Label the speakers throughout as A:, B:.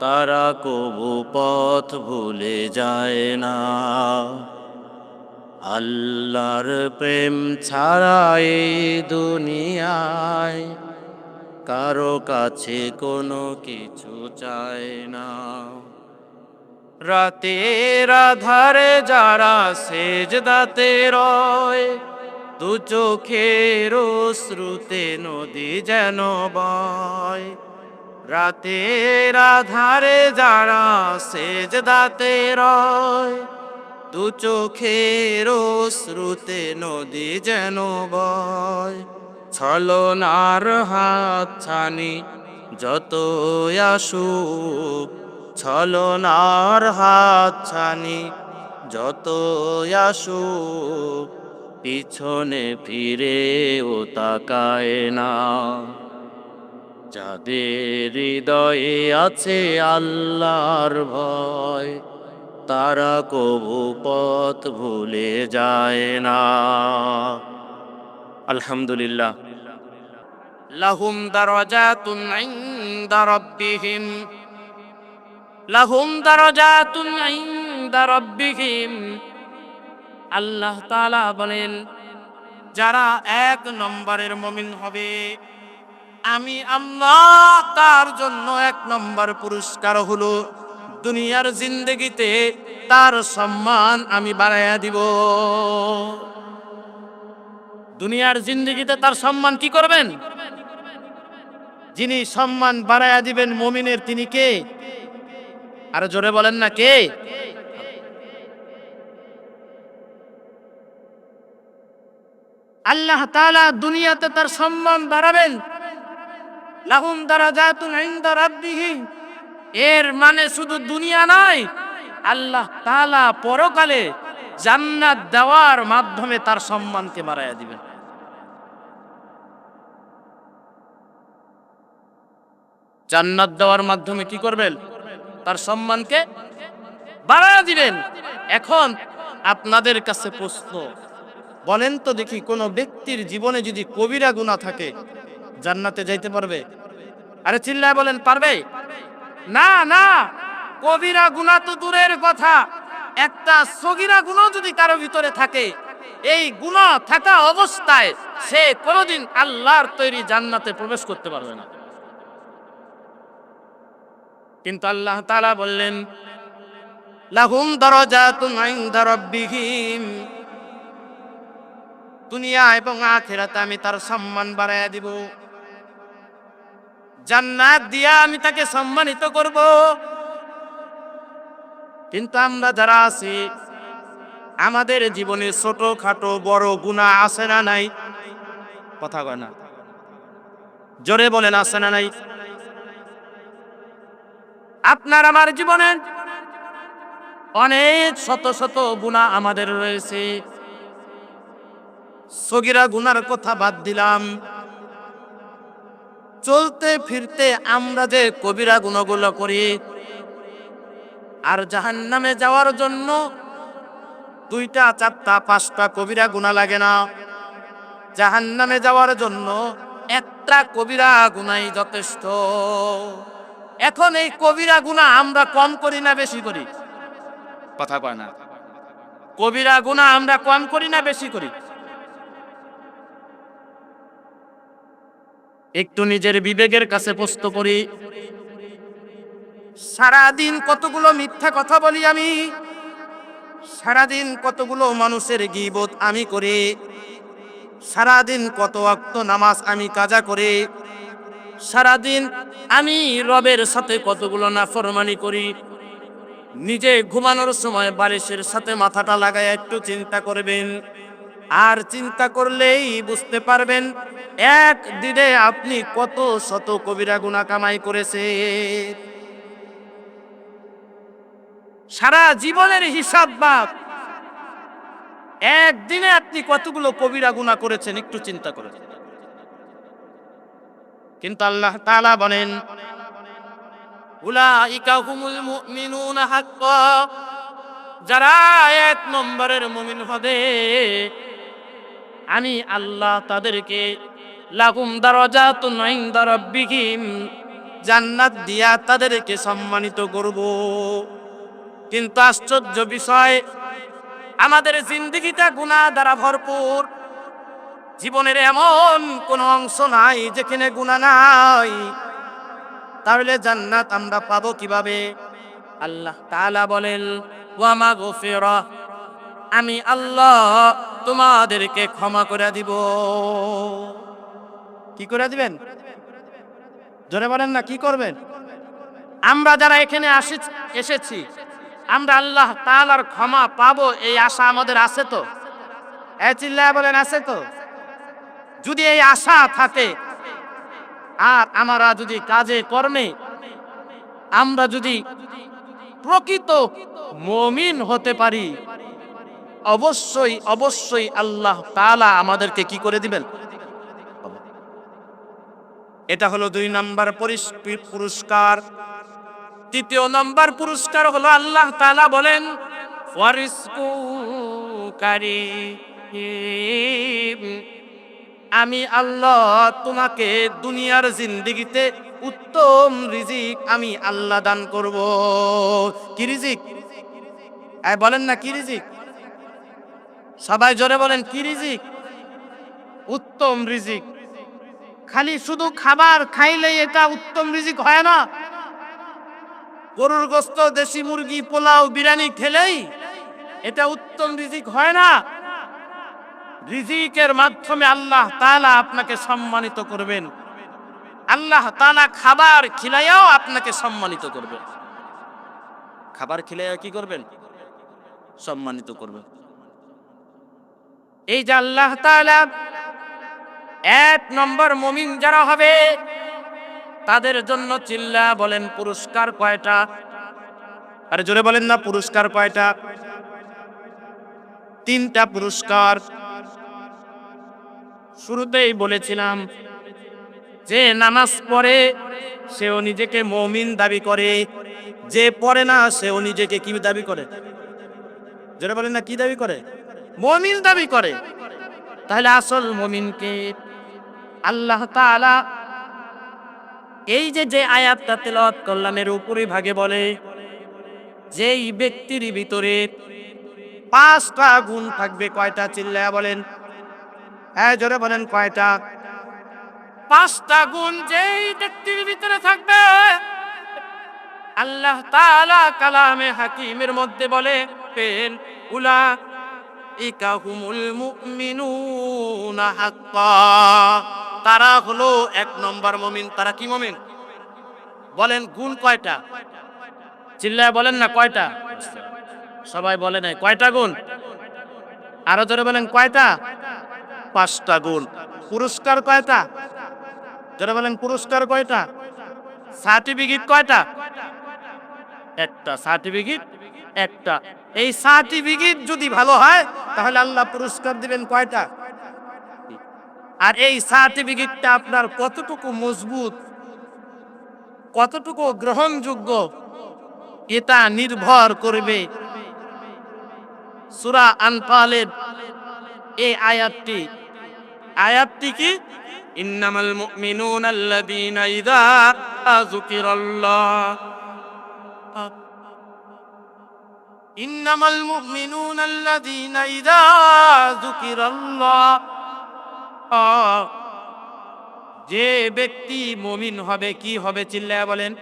A: তারা কবু পথ ভুলে যায় না। আল্লাহর প্রেম ছাড়া এই দুনিয়ায় কারও কাছে কোনো কিছু চায় না। রাতের আধারে যারা সেজদাতে রয়, দু চোখের শ্রুতে নদী যেন বয়। রাতের আধারে যারা সেজদাতে রয়, দু চোখের শ্রুতে নদী যেন বয়। ছলনার হাত ছানি যত আসুক ছলনার হাত ছানি যত আসুক, পিছনে ফিরে ও তাকায় না। যাদের হৃদয়ে আছে আল্লাহর ভয়, তারা কবু পথ ভুলে যায় না। আলহামদুলিল্লাহ। লাহুম দারাজাতুন ইনদা রাব্বিহিম। লাহুম দারাজাতুন ইনদা রাব্বিহিম। আল্লাহ তাআলা বলেন, যারা এক নম্বরের মমিন হবে আমি আল্লাহ তার জন্য এক নম্বর পুরস্কার হলো দুনিয়ার জিন্দগিতে তার সম্মান আমি বাড়াইয়া দিব। দুনিয়ার জিন্দগিতে তার সম্মান কি করবেন? যিনি সম্মান বাড়াইয়া দিবেন মমিনের তিনি কে? আর জোরে বলেন না কে? আল্লাহ তালা দুনিয়াতে তার সম্মান বাড়াবেন। লাহুম দারাজাতুন ইনদা রাব্বিহিম এর মানে শুধু দুনিয়া নয় আল্লাহ তাআলা পরকালে জান্নাত দেওয়ার মাধ্যমে তার সম্মানকে বাড়াইয়া দিবেন। জান্নাত দেওয়ার মাধ্যমে কি করবেন? তার সম্মানকে বাড়াইয়া দিবেন। এখন আপনাদের কাছে প্রশ্ন, বলেন তো দেখি কোন ব্যক্তির জীবনে যদি কবিরা গুণা থাকে জান্নাতে যাইতে পারবে? আরে চিল্লায় বলেন, পারবে? না না। কবিরা গুণা তো দূরের কথা। একটা সগিরা গুণ যদি কারও ভিতরে থাকে, এই গুণা থাকা অবস্থায় সে কোনোদিন আল্লাহর তৈরি জান্নাতে প্রবেশ করতে পারবে না। কিন্তু আল্লাহ তালা বললেন, লাহুম দারাজাতুন ইনদা রাব্বিহিম। দুনিয়া এবং আখেরাতে আমি তার সম্মান বাড়াইয়া দিব। জান্নাত দিয়া আমি তাকে সম্মানিত করব। কিন্তু আমরা যারা আছি, আমাদের জীবনে ছোট খাটো বড় গুণা আছে না নাই? কথা কয় না। জোরে বলেন, আছে না নাই? আপনার আমার জীবনে অনেক শত শত গুণা আমাদের রয়েছে। সগিরা গুনার কথা বাদ দিলাম। চলতে ফিরতে আমরা যে কবিরা গুণগুলো করি, আর জাহান নামে যাওয়ার জন্য দুইটা, চারটা, পাঁচটা কবিরা গুণা লাগে না। জাহান নামে যাওয়ার জন্য একটা কবিরা গুণাই যথেষ্ট। এখন এই কবিরা গুণা আমরা কম করি না বেশি করি? কথা কয় না। কবিরা গুণা আমরা কম করি না বেশি করি? একটু নিজের বিবেকের কাছে প্রস্ত করি। সারাদিন কতগুলো মিথ্যা কথা বলি আমি? সারাদিন কতগুলো মানুষের গিবোধ আমি করি? সারাদিন কত অক্ত নামাজ আমি কাজা করে? সারাদিন আমি রবের সাথে কতগুলো নাফরমানি করি? নিজে ঘুমানোর সময় বালিশের সাথে মাথাটা লাগায় একটু চিন্তা করবেন। আর চিন্তা করলেই বুঝতে পারবেন, এক দিনে আপনি কত শত কবিরা গুণা কামাই করেছে সারা জীবনের হিসাব বাপ একদিনে আপনি কতগুলো কবিরা গুণা করেছেন একটু চিন্তা করেন কিন্তু আল্লাহ তালা বলেন যারা এক নম্বরের মুমিন হবে আমি আল্লাহ তাদেরকে লাগুম দরজা দারাজাতুন ইনদা রাব্বিহিম, জান্নাত দিয়া তাদেরকে সম্মানিত করব। কিন্তু আশ্চর্য বিষয়, আমাদের জিন্দগিটা গুনাহ দ্বারা ভরপুর। জীবনের এমন কোন অংশ নাই যেখানে গুনাহ নাই। তাহলে জান্নাত আমরা পাবো কীভাবে? আল্লাহ তাআলা বলেন আমি আল্লাহ তোমাদেরকে ক্ষমা করে দিব। কি করে দিবেন? জোরে বলেন না, কি করবেন? আমরা যারা এখানে আসি এসেছি, আমরা আল্লাহ তাআলার ক্ষমা পাবো, এই আশা আমাদের আছে তো? এ চিল্লায় বলেন, আছে তো? যদি এই আশা থাকে, আর আমরা যদি কাজে কর্মে, আমরা যদি প্রকৃত মমিন হতে পারি অবশ্যই অবশ্যই আল্লাহ তালা আমাদেরকে কি করে দিবেন? এটা হলো দুই নাম্বার পরিস- পুরস্কার। তৃতীয় নাম্বার পুরস্কার হলো আল্লাহ তালা বলেন আমি আল্লাহ তোমাকে দুনিয়ার জিন্দিগিতে উত্তম রিজিক আমি আল্লাহ দান করব। কি রিজিক? বলেন না কি রিজিক? সবাই জোরে বলেন, কি রিজিক? উত্তম রিজিক। খালি শুধু খাবার খাইলে এটা উত্তম রিজিক হয় না। গরুর গোস্ত, দেশি মুরগি, পোলাও, বিরিয়ানি খেলেই এটা উত্তম রিজিক হয় না। রিজিকের মাধ্যমে আল্লাহ তাআলা আপনাকে সম্মানিত করবেন। আল্লাহ তাআলা খাবার খিলাইয়াও আপনাকে সম্মানিত করবেন। খাবার খিলাইয়া কি করবেন? সম্মানিত করবেন। এই যে আল্লাহ এক নম্বর মমিন যারা হবে, তাদের জন্য চিল্লা বলেন পুরস্কার কয়টা? আরে জোরে বলেন না, পুরস্কার কয়টা? তিনটা পুরস্কার। শুরুতেই বলেছিলাম যে নামাজ পড়ে সেও নিজেকে মমিন দাবি করে, যে পড়ে না সেও নিজেকে কি দাবি করে? যেটা বলেন না, কি দাবি করে? মমিন দাবি করে। তাহলে আসল মমিনকে আল্লাহ তাআলা এই যে যে আয়াতটা করলাম, এর উপরে ভাগে বলে, যেই ব্যক্তির ভিতরে পাঁচটা গুণ থাকবে, কয়টা চিল্লায়া বলেন। হ্যাঁ জোরে বলেন কয়টা? পাঁচটা গুণ যেই ব্যক্তির ভিতরে থাকবে, আল্লাহ তাআলা কালামে হাকিমের মধ্যে বলে, পেন, উলা তারা হলো এক নম্বর মমিন। তারা কি মমিন? বলেন গুণ কয়টা? চিল্লায় বলেন না, কয়টা? সবাই বলে নাই। কয়টা গুণ? আরও ধরে বলেন, কয়টা? পাঁচটা গুণ। পুরস্কার কয়টা? ধরে বলেন, পুরস্কার কয়টা? সার্টিফিকেট কয়টা? একটা। সার্টিফিকেট, একটা। এই সার্টিফিকেট যদি ভালো হয় তাহলে আল্লাহ পুরস্কার দিবেন কয়টা? আর এই সার্টিফিকেটটা আপনার কতটুকু মজবুত, কতটুকু গ্রহণযোগ্য, এটা নির্ভর করবে। সুরা আনফালের এই আয়াতটি। আয়াতটি কি? ইন্নামাল মুমিনুনা আল্লাযীনা ইযা যুকিরাল্লাহ। ইন্নামাল মুমিনুনা আল্লাযীনা ইযা যুকিরাল্লাহ। যে ব্যক্তি মুমিন হবে, কি হবে চিল্লায়া বলেন?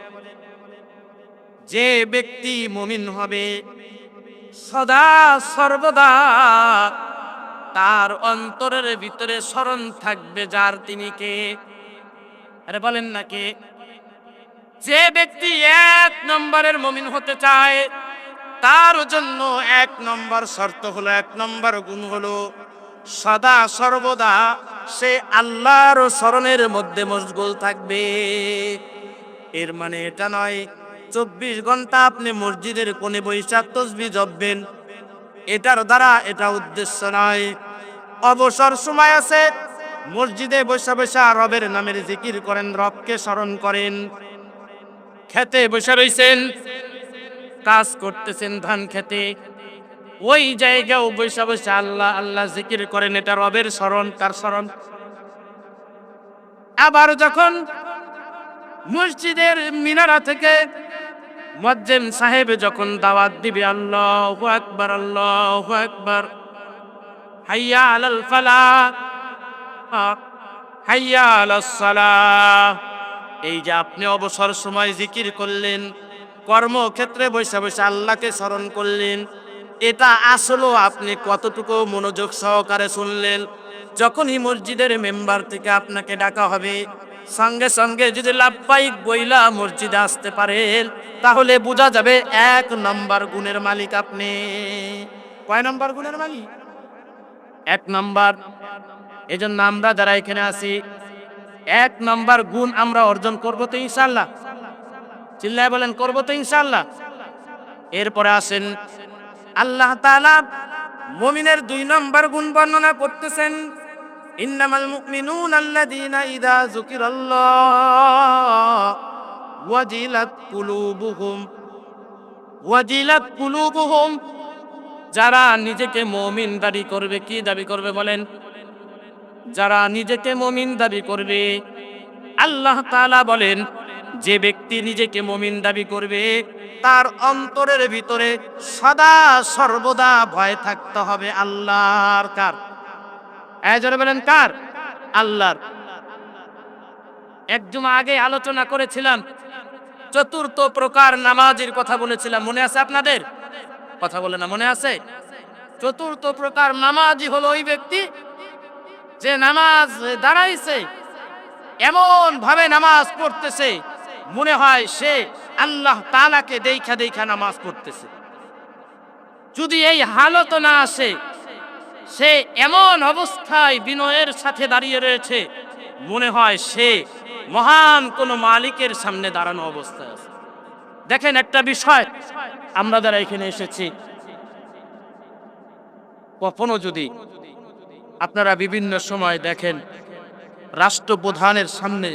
A: যে ব্যক্তি মুমিন হবে, সদা সর্বদা তার অন্তরের ভিতরে স্মরণ থাকবে যার তিনি কে? আরে বলেন না কে? যে ব্যক্তি এক নম্বরের মমিন হতে চায় তার জন্য এক নম্বর শর্ত হলো, এক নম্বর গুণ হলো, সদা সর্বদা সে আল্লাহর স্মরণের মধ্যে মশগুল থাকবে। এর মানে এটা নয়, চব্বিশ ঘণ্টা আপনি মসজিদের কোণে বৈশাখ তসবি জপবেন। এটার দ্বারা এটা উদ্দেশ্য নয়। অবসর সময় আছে, মসজিদে বসে বসে রবের নামের জিকির করেন, রবকে স্মরণ করেন। খেতে বসে রইছেন কাজ করতেছেন ধান খেতে। ওই জায়গাও বসে বসে আল্লাহ আল্লাহ জিকির করেন, এটা রবের স্মরণ, কার স্মরণ? আবার যখন মসজিদের মিনারা থেকে মজ্জেম সাহেব যখন দাওয়াত দিবে, আল্লাহ আকবার আল্লাহ আকবার, হাইয়া আলাল ফালাহ হাইয়া আলাস সালাহ, এই যে আপনি অবসর সময় জিকির করলেন কর্মক্ষেত্রে বসে বসে আল্লাহকে স্মরণ করলেন। এটা আসলেও আপনি কতটুকু মনোযোগ সহকারে শুনলেন? যখনই মসজিদের মেম্বার থেকে আপনাকে ডাকা হবে, সঙ্গে সঙ্গে যদি লাভবাহিক বইলা মসজিদে আসতে পারেন, তাহলে বোঝা যাবে এক নম্বর গুণের মালিক আপনি। কয় নম্বর গুণের মালিক? এক নম্বর। এজন্য আমরা যারা এখানে আছি, এক নম্বর গুণ আমরা অর্জন করব তো ইনশাল্লাহ চিল্লায় বলেন, করব তো ইনশাল্লাহ এরপরে আসেন, আল্লাহ তাআলা মুমিনের দুই নম্বর গুণ বর্ণনা করতেছেন ওয়াজিলাত ওয়াজিলাত যারা নিজেকে মমিন দাবি করবে, কি দাবি করবে বলেন? যারা নিজেকে মমিন দাবি করবে, আল্লাহ বলেন যে ব্যক্তি নিজেকে মমিন দাবি করবে, তার অন্তরের ভিতরে সদা সর্বদা ভয় থাকতে হবে আল্লাহর কার? এজরে বলেন কার? আল্লাহর। একজুমা আগে আলোচনা করেছিলাম, চতুর্থ প্রকার নামাজের কথা বলেছিলাম, মনে আছে আপনাদের? কথা বলে না, মনে আছে? চতুর্থ প্রকার নামাজি হলো ওই ব্যক্তি যে নামাজ দাঁড়াইছে এমন ভাবে নামাজ পড়তেছে মনে হয় সে আল্লাহ তালাকে দেখা দেখা নামাজ পড়তেছে। যদি এই হালত না আসে, সে এমন অবস্থায় বিনয়ের সাথে দাঁড়িয়ে রয়েছে, মনে হয় সে মহান কোন মালিকের সামনে দাঁড়ানো অবস্থায় আছে। দেখেন একটা বিষয়, আমরা যারা এখানে এসেছি, কখনো যদি আপনারা বিভিন্ন সময় দেখেন, রাষ্ট্রপ্রধানের সামনে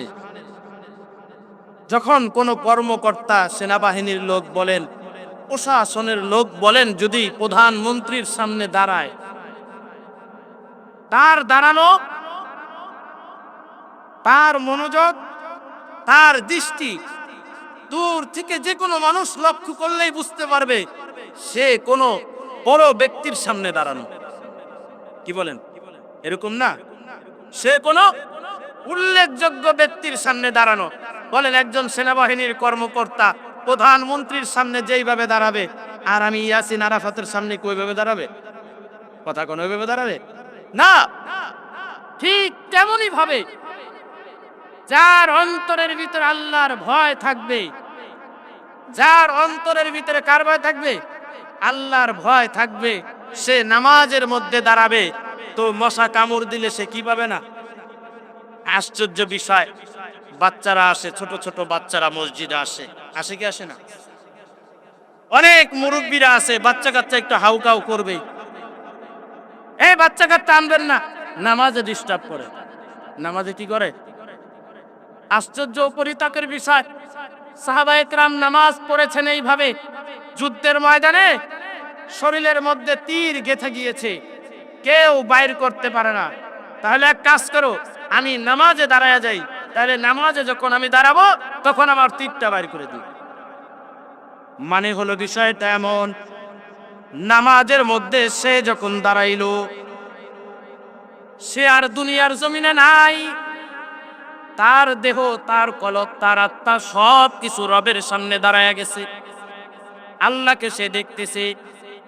A: যখন কোনো কর্মকর্তা সেনাবাহিনীর লোক বলেন, প্রশাসনের লোক বলেন যদি প্রধানমন্ত্রীর সামনে দাঁড়ায়, তার দাঁড়ানো, তার মনোযোগ, তার দৃষ্টি দূর থেকে যে কোনো মানুষ লক্ষ্য করলেই বুঝতে পারবে সে কোনো বড় ব্যক্তির সামনে দাঁড়ানো। কি বলেন? এরকম না? সে কোনো উল্লেখযোগ্য ব্যক্তির সামনে দাঁড়ানো। বলেন, একজন সেনাবাহিনীর কর্মকর্তা প্রধানমন্ত্রীর সামনে যেইভাবে দাঁড়াবে, আর আমি ইয়াসিন আরাফাতের সামনে কইভাবে দাঁড়াবে? কথা কোন ওইভাবে দাঁড়াবে? না। ঠিক তেমনই ভাবে যার অন্তরের ভিতরে আল্লাহর ভয় থাকবে, যার অন্তরের ভিতরে কার ভয় থাকবে? আল্লাহর ভয় থাকবে, সে নামাজের মধ্যে দাঁড়াবে। তো মশা কামড় দিলে সে কি পাবে না? আশ্চর্য বিষয়। বাচ্চারা আসে, ছোট ছোট বাচ্চারা মসজিদে আসে। আসে কি আসে না? অনেক মুরব্বীরা আছে বাচ্চা কাচ্চা একটু হাউকাউ করবে। এই বাচ্চা কাচ্চা আনবেন না। নামাজে ডিস্টার্ব করে। নামাজে কি করে? আশ্চর্য পরিতাকের বিষয়। সাহাবা একরাম নামাজ পড়েছেন এইভাবে। যুদ্ধের ময়দানে শরীরের মধ্যে তীর গেথে গিয়েছে। কেউ বাইর করতে পারে না। তাহলে এক কাজ করো, আমি নামাজে দাঁড়ায় যাই। তাহলে নামাজে যখন আমি দাঁড়াবো, তখন আমার তীরটা বাইর করে দিই। মানে হলো বিষয়টা এমন, নামাজের মধ্যে সে যখন দাঁড়াইলো, সে আর দুনিয়ার জমিনে নাই। তার দেহ, তার কলক, তার আত্মা সব কিছু রবের সামনে দাঁড়ায় গেছে। আল্লাহকে সে দেখতেছে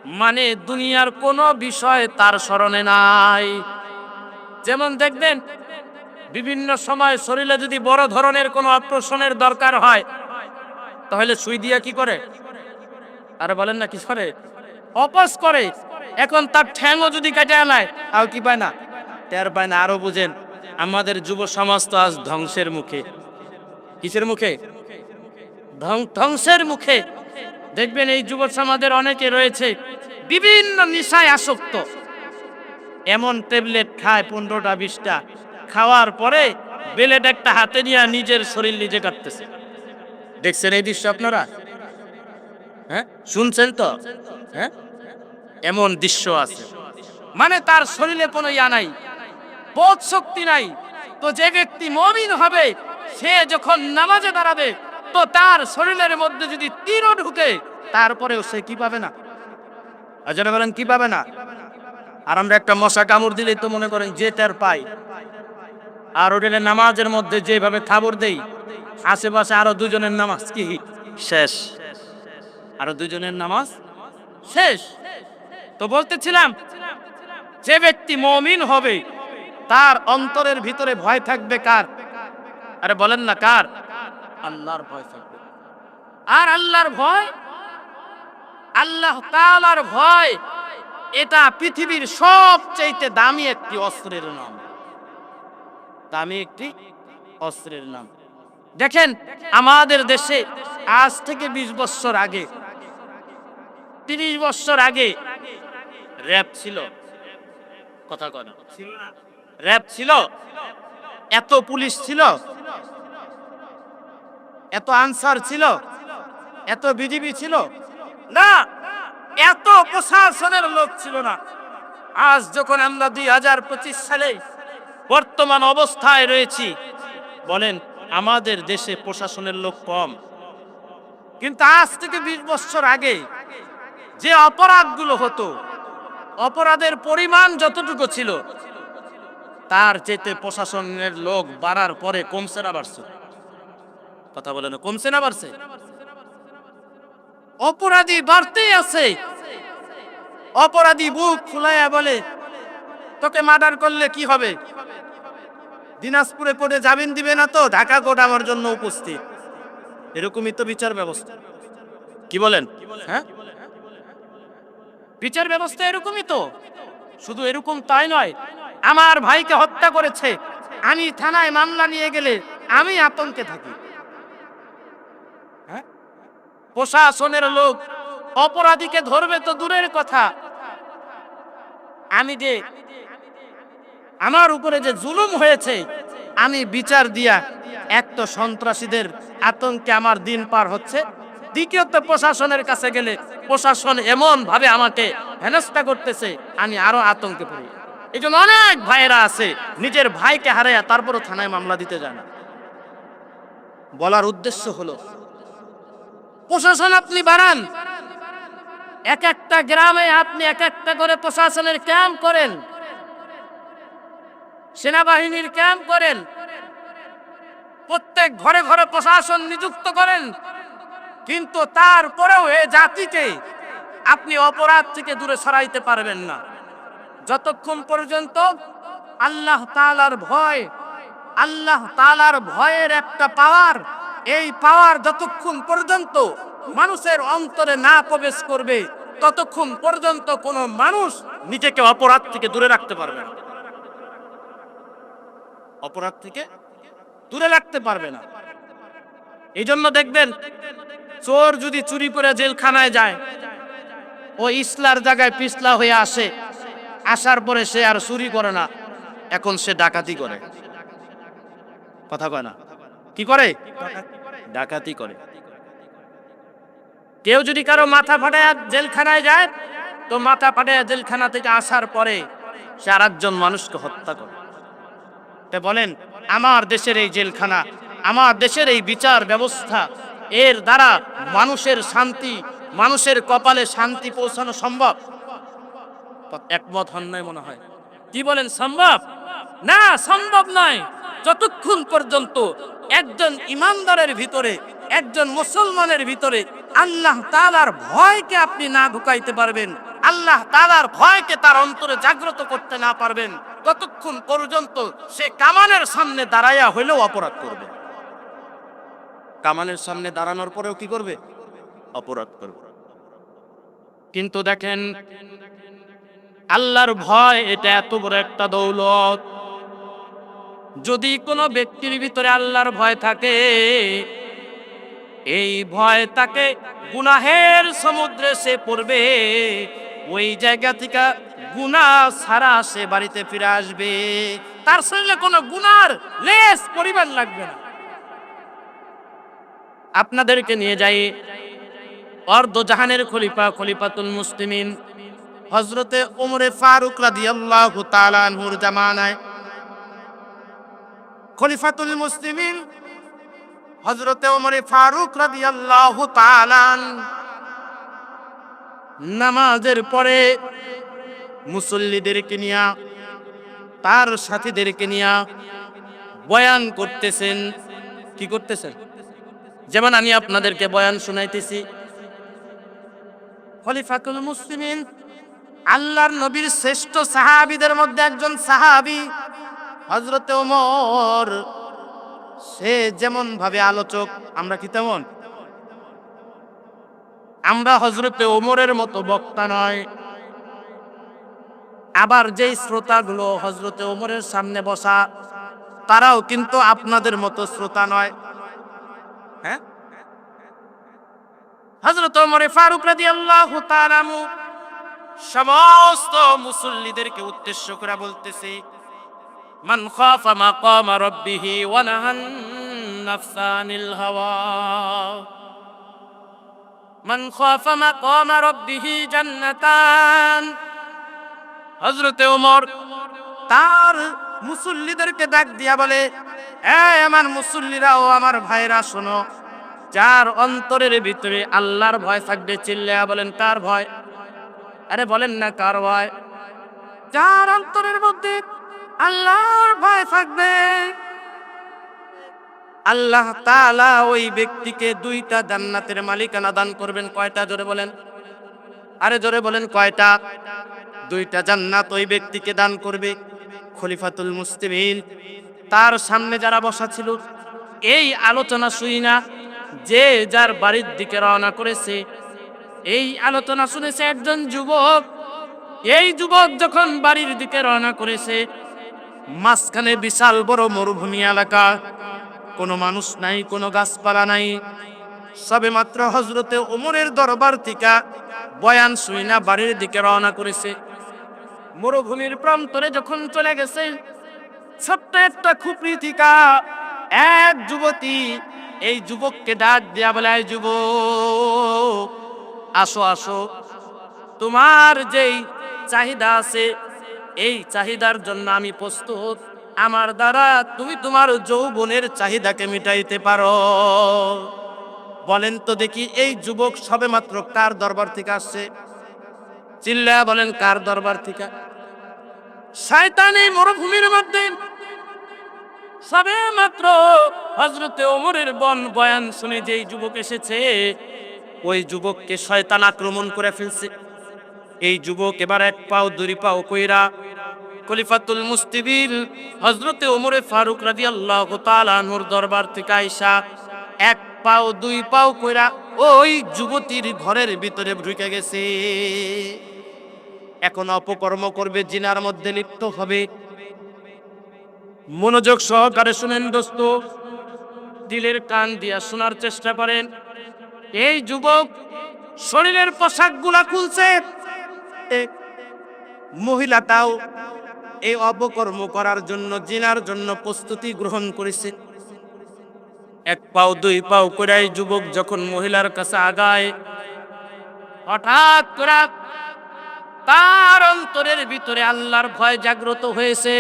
A: মানে দুনিয়ার কোনো বিষয় তার স্মরণে নাই। যেমন দেখবেন বিভিন্ন সময় শরীরে যদি বড় ধরনের কোনো অপারেশনের দরকার হয়, তাহলে সুই দিয়া কি করে? আরে বলেন না, কি করে? অপাস করে। এখন তার ঠ্যাংও যদি কেটে আনায় আর কি পায় না? টের পায় না, আরও বুঝেন। আমাদের যুব সমাজ তো আজ ধ্বংসের মুখে। কিসের মুখে? ধ্বং- ধ্বংসের মুখে। দেখবেন এই যুব সমাজের অনেকে রয়েছে, বিভিন্ন নিশায় আসক্ত। এমন ট্যাবলেট খায় পনেরোটা, বিশটা। খাওয়ার পরে বেলেট একটা হাতে নিয়ে নিজের শরীর নিজে কাটতেছে দেখছেন এই দৃশ্য আপনারা? হ্যাঁ? শুনছেন তো? হ্যাঁ? এমন দৃশ্য আছে। মানে তার শরীরে কোনো ইয়া নাই, বোধ শক্তি নাই। তো যে ব্যক্তি মমিন হবে, সে যখন নামাজে দাঁড়াবে, তো তার শরীরের মধ্যে যদি তীরও ঢুকে, তারপরেও সে কি পাবে না? আজরা বলেন কি পাবে না? আর আমরা একটা মশা কামড় দিলেই তো মনে করেন যে তার পাই আর ওটা নামাজের মধ্যে যেভাবে খাবার দেই, আশেপাশে আরও দুজনের নামাজ কি? শেষ। আরও দুজনের নামাজ? শেষ। তো বলতেছিলাম, যে ব্যক্তি মমিন হবে, তার অন্তরের ভিতরে ভয় থাকবে কার? আরে বলেন না কার? আল্লাহর ভয় থাকবে। আর আল্লাহর ভয়? আল্লাহ তাআলার ভয়, এটা পৃথিবীর সবচাইতে দামি একটি অস্ত্রের নাম। দামি একটি অস্ত্রের নাম। দেখেন, আমাদের দেশে আজ থেকে ২০ বছর আগে, তিরিশ বছর আগে র্যাব ছিল। কথা কথা র্যাব ছিল। এত পুলিশ ছিল। এত আনসার ছিল। এত বিজিবি ছিল। না, এত প্রশাসনের লোক ছিল না। আজ যখন আমরা দুই হাজার পঁচিশ সালে বর্তমান অবস্থায় রয়েছি। বলেন, আমাদের দেশে প্রশাসনের লোক কম। কিন্তু আজ থেকে বিশ বছর আগে যে অপরাধগুলো হতো, অপরাধের পরিমাণ যতটুকু ছিল, তার চেতে প্রশাসনের লোক বাড়ার পরে কমছে না বাড়ছে। কথা বলে না, কমছে না বাড়ছে। অপরাধী বাড়তেই আছে। অপরাধী বুক ফুলাইয়া বলে তোকে মার্ডার করলে কি হবে? দিনাজপুরে পড়ে জামিন দিবে না তো? ঢাকা কোর্ট আমার জন্য উপস্থিত। এরকমই তো বিচার ব্যবস্থা। কি বলেন? হ্যাঁ? বিচার ব্যবস্থা এরকমই তো। শুধু এরকম তাই নয়, আমার ভাইকে হত্যা করেছে। আমি থানায় মামলা নিয়ে গেলে আমি আতঙ্কে থাকি। হ্যাঁ? প্রশাসনের লোক অপরাধীকে ধরবে তো দূরের কথা। আমি যে আমার উপরে যে জুলুম হয়েছে, আমি বিচার দিয়া এক তো সন্ত্রাসীদের আতঙ্কে আমার দিন পার হচ্ছে। দ্বিতীয়ত, প্রশাসনের কাছে গেলে প্রশাসন এমন ভাবে আমাকে হেনস্থা করতেছে, আমি আরও আতঙ্কে পড়ি। এই জন্য অনেক ভাইয়েরা আছে, নিজের ভাইকে হারাইয়া তারপরও থানায় মামলা দিতে যায় না। বলার উদ্দেশ্য হলো, প্রশাসন আপনি বাড়ান। এক একটা গ্রামে আপনি এক একটা করে প্রশাসনের ক্যাম্প করেন। সেনাবাহিনীর ক্যাম্প করেন। প্রত্যেক ঘরে ঘরে প্রশাসন নিযুক্ত করেন। কিন্তু তারপরেও এ জাতিকে আপনি অপরাধ থেকে দূরে সরাইতে পারবেন না। যতক্ষণ পর্যন্ত আল্লাহ তালার ভয়, আল্লাহ তালার ভয়ের একটা পাওয়ার, এই পাওয়ার যতক্ষণ পর্যন্ত মানুষের অন্তরে না প্রবেশ করবে, ততক্ষণ পর্যন্ত কোনো মানুষ নিজেকে অপরাধ থেকে দূরে রাখতে পারবে না। অপরাধ থেকে দূরে রাখতে পারবে না। এই জন্য দেখবেন, চোর যদি চুরি করে জেলখানায় যায়, ও ইসলার জায়গায় পিছলা হয়ে আসে, আসার পরে সে আর চুরি করে না, এখন সে ডাকাতি করে। কথা কয় না? কি করে? ডাকাতি করে। কেউ যদি কারও মাথা ফাটায় জেলখানায় যায়, তো মাথা ফাটায় জেলখানা থেকে আসার পরে সে আর একজন মানুষকে হত্যা করে। বলেন, আমার দেশের এই জেলখানা, আমার দেশের এই বিচার ব্যবস্থা, এর দ্বারা মানুষের শান্তি, মানুষের কপালে শান্তি পৌঁছানো সম্ভব? একমত হন নাই মনে হয়। কি বলেন, সম্ভব? না, সম্ভব নয় যতক্ষণ পর্যন্ত একজন ইমানদারের ভিতরে, একজন মুসলমানের ভিতরে আল্লাহ তালার ভয়কে আপনি না ঢুকাইতে পারবেন, আল্লাহ তালার ভয়কে তার অন্তরে জাগ্রত করতে না পারবেন ততক্ষণ পর্যন্ত সে কামানের সামনে দাঁড়াইয়া হইলেও অপরাধ করবে। কামানের সামনে দাঁড়ানোর পরেও কি করবে? অপরাধ করবে। কিন্তু দেখেন, আল্লাহর ভয় এটা এত বড় একটা দৌলত। যদি কোনো ব্যক্তির ভিতরে আল্লাহর ভয় থাকে, এই ভয় তাকে গুনাহের সমুদ্রে সে পড়বে। ওই জায়গা থেকে গুনা ছাড়া সে বাড়িতে ফিরে আসবে। তার শরীরে কোনো গুনার লেস পরিমাণ লাগবে না। আপনাদেরকে নিয়ে যাই অর্ধ জাহানের খলিফা, খলিফাতুল মুসলিমিন হজরতে উমরে ফারুক রাদিয়াল্লাহু তাআলা আনহুর জামানায়। খলিফাতুল মুসলিমিন হজরতে উমরে ফারুক রাদিয়াল্লাহু তাআলা আন নামাজের পরে মুসল্লিদেরকে নিয়া, তার সাথীদেরকে নিয়া বয়ান করতেছেন। কি করতেছেন? যেমন আমি আপনাদেরকে বয়ান শুনাইতেছি। খলিফাকুল মুসলিমিন আল্লাহর নবীর শ্রেষ্ঠ সাহাবিদের মধ্যে একজন সাহাবী হজরতে ওমর। সে যেমন ভাবে আলোচক, আমরা কি তেমন? আমরা হজরতে ওমরের মতো বক্তা নয়। আবার যেই শ্রোতাগুলো হজরতে ওমরের সামনে বসা, তারাও কিন্তু আপনাদের মতো শ্রোতা নয়। হ্যাঁ? হজরত ওমরে ফারুক রাদিয়াল্লাহু আল্লাহ সমস্ত মুসল্লিদেরকে উদ্দেশ্য করে বলতেছে, মান খাফা মাকাম রাব্বিহি ওয়া নাহান নাফসা আনিল হাওয়া। মান খাফা মাকাম রাব্বিহি জান্নাতান। হযরতে ওমর তার মুসল্লিদেরকে ডাক দিয়া বলে এই আমার মুসল্লিরা ও আমার ভাইরা, শোনো, যার অন্তরের ভিতরে আল্লাহর ভয় থাকবে চিল্লায়া বলেন, কার ভয়? আরে বলেন না, কার ভয়? যার অন্তরের মধ্যে আল্লাহর ভয় থাকবে। আল্লাহ তাআলা ওই ব্যক্তিকে দুইটা জান্নাতের মালিকানা দান করবেন, কয়টা? জোরে বলেন। আরে জোরে বলেন, কয়টা? দুইটা জান্নাত ওই ব্যক্তিকে দান করবে, খলিফাতুল মুসলিমিন। তার সামনে যারা বসা ছিল, এই আলোচনা শুই না, যে যার বাড়ির দিকে রওনা করেছে, এই আলোচনা শুনেছে একজন যুবক। এই যুবক যখন বাড়ির দিকে রওনা করেছে, মাঝখানে বিশাল বড় মরুভূমি এলাকা। কোনো মানুষ নাই, কোনো গাছপালা নাই। সবে মাত্র হজরতে ওমরের দরবার থেকে বয়ান শুই না, বাড়ির দিকে রওনা করেছে। মরুভূমির প্রান্তরে যখন চলে গেছে, ছোট্ট একটা খুপড়ি থিকা এক যুবতী এই যুবককে ডাক দেয়া বলে, "এই যুবক, আসো আসো। তোমার যেই চাহিদা আছে, এই চাহিদার জন্য আমি প্রস্তুত। আমার দ্বারা তুমি তোমার যৌবনের চাহিদাকে মিটাইতে পারো। বলেন তো দেখি, এই যুবক সবে মাত্র কার দরবার থেকে আসছে? চিল্লা বলেন, কার দরবার থেকে? শয়তান এই মরুভূমির মধ্যে। সবে মাত্র হজরতে ওমরের বন বয়ান শুনে যেই যুবক এসেছে, ওই যুবককে শয়তান আক্রমণ করে ফেলছে। এই যুবক এবার এক পাও, দুই পাও কইরা খলিফাতুল মুস্তিবিল হজরতে ওমরে ফারুক রাজি আল্লাহ তালানুর দরবার থেকে আইসা এক পাও, দুই পাও কইরা ওই যুবতীর ঘরের ভিতরে ঢুকে গেছে। এখন অপকর্ম করবে, জিনার মধ্যে লিপ্ত হবে। মনোযোগ সহকারে শুনেন দোস্ত, দিলের কান দিয়া শোনার চেষ্টা করেন। এই যুবক শরীরের পোশাকগুলা খুলছে। মহিলা তাও এই অপকর্ম করার জন্য, জিনার জন্য প্রস্তুতি গ্রহণ করেছে। এক পাও, দুই পাও করে যুবক যখন মহিলার কাছে আগায়, হঠাৎ করে তার অন্তরের ভিতরে আল্লাহর ভয় জাগ্রত হয়েছে।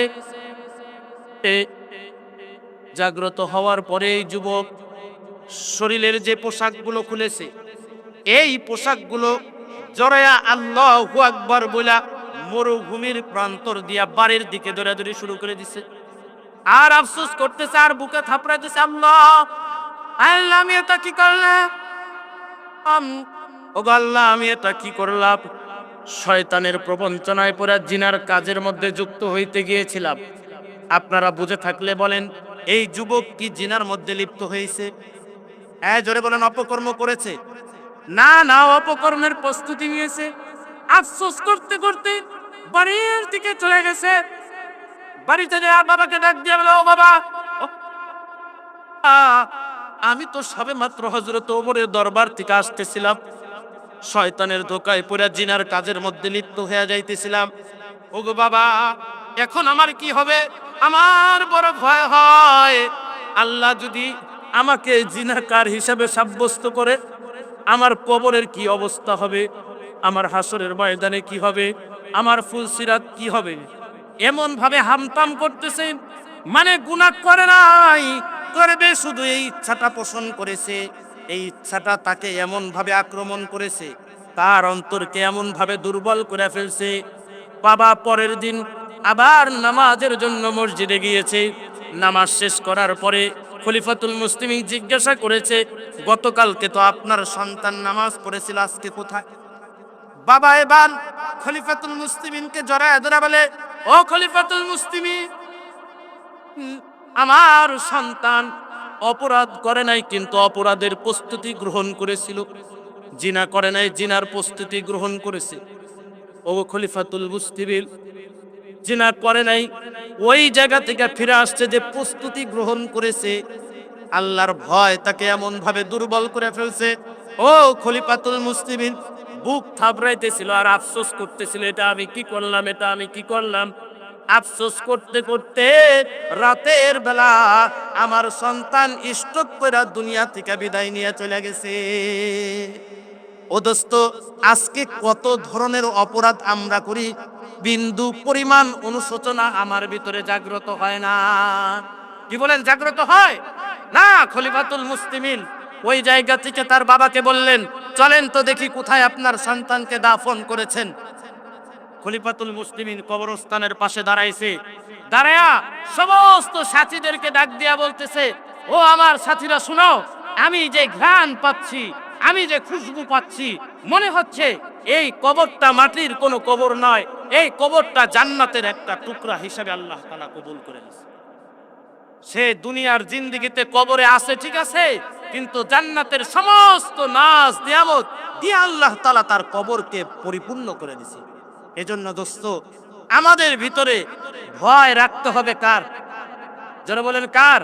A: জাগ্রত হওয়ার পরে এই যুবক শরীরের যে পোশাকগুলো খুলেছে, এই পোশাকগুলো জরায়া আল্লাহ আকবর বলা মরুভূমির প্রান্তর দিয়া বাড়ির দিকে দৌড়াদৌড়ি শুরু করে দিছে। আর আফসোস করতেছে, আর বুকে থাপড়াই দিছে আল্লাহ আল্লাহ, আমি এটা কি করলাম? ওগো আল্লাহ, আমি এটা কি করলাম? শয়তানের প্রবঞ্চনায় পড়া জিনার কাজের মধ্যে যুক্ত হইতে গিয়েছিলাম। আপনারা বুঝে থাকলে বলেন, এই যুবক কি জিনার মধ্যে লিপ্ত হয়েছে হ্যাঁ জোরে বলেন, অপকর্ম করেছে? না না, অপকর্মের প্রস্তুতি নিয়েছে। আফসোস করতে করতে বাড়ির দিকে চলে গেছে। বাড়িতে যায় বাবাকে ডাক দিয়ে বলে, ও বাবা আমি তো সবে মাত্র হজরত ওমরের দরবার থেকে আসতেছিলাম। শয়তানের ধোকায় পুরা জিনার কাজের মধ্যে লিপ্ত হয়ে যাইতেছিলাম। ওগো বাবা, এখন আমার কি হবে? আমার বড় ভয় হয়। আল্লাহ যদি আমাকে জিনাকার হিসাবে সাব্যস্ত করে, আমার কবরের কি অবস্থা হবে? আমার হাসরের ময়দানে কি হবে? আমার ফুলসিরাত কি হবে? এমন ভাবে হামতাম করতেছে মানে গুনাহ করে নাই, করবে শুধু এই ইচ্ছাটা পোষণ করেছে। এই ইচ্ছাটা তাকে এমন ভাবে আক্রমণ করেছে তার অন্তরকে এমন ভাবে দুর্বল করে ফেলছে। বাবা পরের দিন আবার নামাজের জন্য মসজিদে গিয়েছে। নামাজ শেষ করার পরে খলিফাতুল মুসলিম জিজ্ঞাসা করেছে গতকালকে তো আপনার সন্তান নামাজ পড়েছিল আজকে কোথায়? বাবা এবার খলিফাতুল মুসলিমিনকে জড়ায় ধরা বলে ও খলিফাতুল মুসলিমিন উম, আমার সন্তান অপরাধ করে নাই, কিন্তু অপরাধের প্রস্তুতি গ্রহণ করেছিল। জিনা করে নাই, জিনার প্রস্তুতি গ্রহণ করেছে। ও খলিফাতুল মুস্তিবিল জিনা করে নাই, ওই জায়গা থেকে ফিরে আসছে যে প্রস্তুতি গ্রহণ করেছে। আল্লাহর ভয় তাকে এমন ভাবে দুর্বল করে ফেলছে। ও খলিফাতুল মুসলিমিন, বুক থাবড়াইতেছিল আর আফসোস করতেছিল, এটা আমি কি করলাম, এটা আমি কি করলাম? আফসোস করতে করতে রাতের বেলা আমার সন্তান স্টক করে দুনিয়া থেকে বিদায় নিয়ে চলে গেছে। ও দোস্ত, আজকে কত ধরনের অপরাধ আমরা করি? বিন্দু পরিমাণ অনুশোচনা আমার ভিতরে জাগ্রত হয় না। কি বলেন, জাগ্রত হয়? না, খলিফাতুল মুসলিমিন ওই জায়গা থেকে তার বাবাকে বললেন, চলেন তো দেখি কোথায় আপনার সন্তানকে দাফন করেছেন। খলিফাতুল মুসলিমিন কবরস্থানের পাশে দাঁড়াইছে। দাঁড়ায়া সমস্ত সাথীদেরকে ডাক দিয়া বলতেছে, ও আমার সাথীরা, শুনো, আমি যে ঘ্রাণ পাচ্ছি, আমি যে খুশবু পাচ্ছি, মনে হচ্ছে এই কবরটা মাটির কোনো কবর নয়, এই কবরটা জান্নাতের একটা টুকরা হিসাবে আল্লাহ তাআলা কবুল করে নিয়েছে। সে দুনিয়ার জিন্দিগিতে কবরে আছে, ঠিক আছে, কিন্তু জান্নাতের সমস্ত নাজ নিয়ামত দিয়ে আল্লাহ তালা তার কবরকে পরিপূর্ণ করে দিছে এজন্য দোস্ত, আমাদের ভিতরে ভয় রাখতে হবে কার? যারা বলেন কার?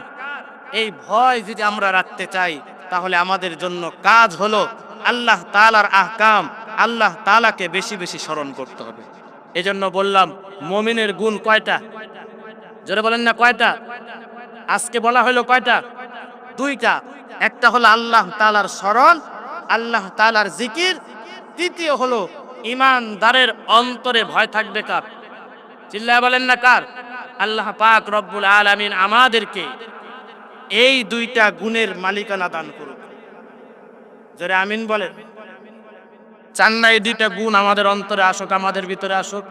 A: এই ভয় যদি আমরা রাখতে চাই, তাহলে আমাদের জন্য কাজ হলো আল্লাহ তালার আহকাম, আল্লাহ তালাকে বেশি বেশি স্মরণ করতে হবে। এজন্য বললাম, মমিনের গুণ কয়টা? যারা বলেন না কয়টা? আজকে বলা হলো কয়টা? দুইটা। একটা হলো আল্লাহ তালার স্মরণ, আল্লাহ তালার জিকির। তৃতীয় হলো ইমানদারের অন্তরে ভয় থাকবে কার? চিল্লায় বলেন না কার? আল্লাহ পাক রব্বুল আলামিন আমাদেরকে এই দুইটা গুণের মালিকানা দান করুক। জোরে আমিন বলেন। চান্নাই দুইটা গুণ আমাদের অন্তরে আসুক, আমাদের ভিতরে আসুক।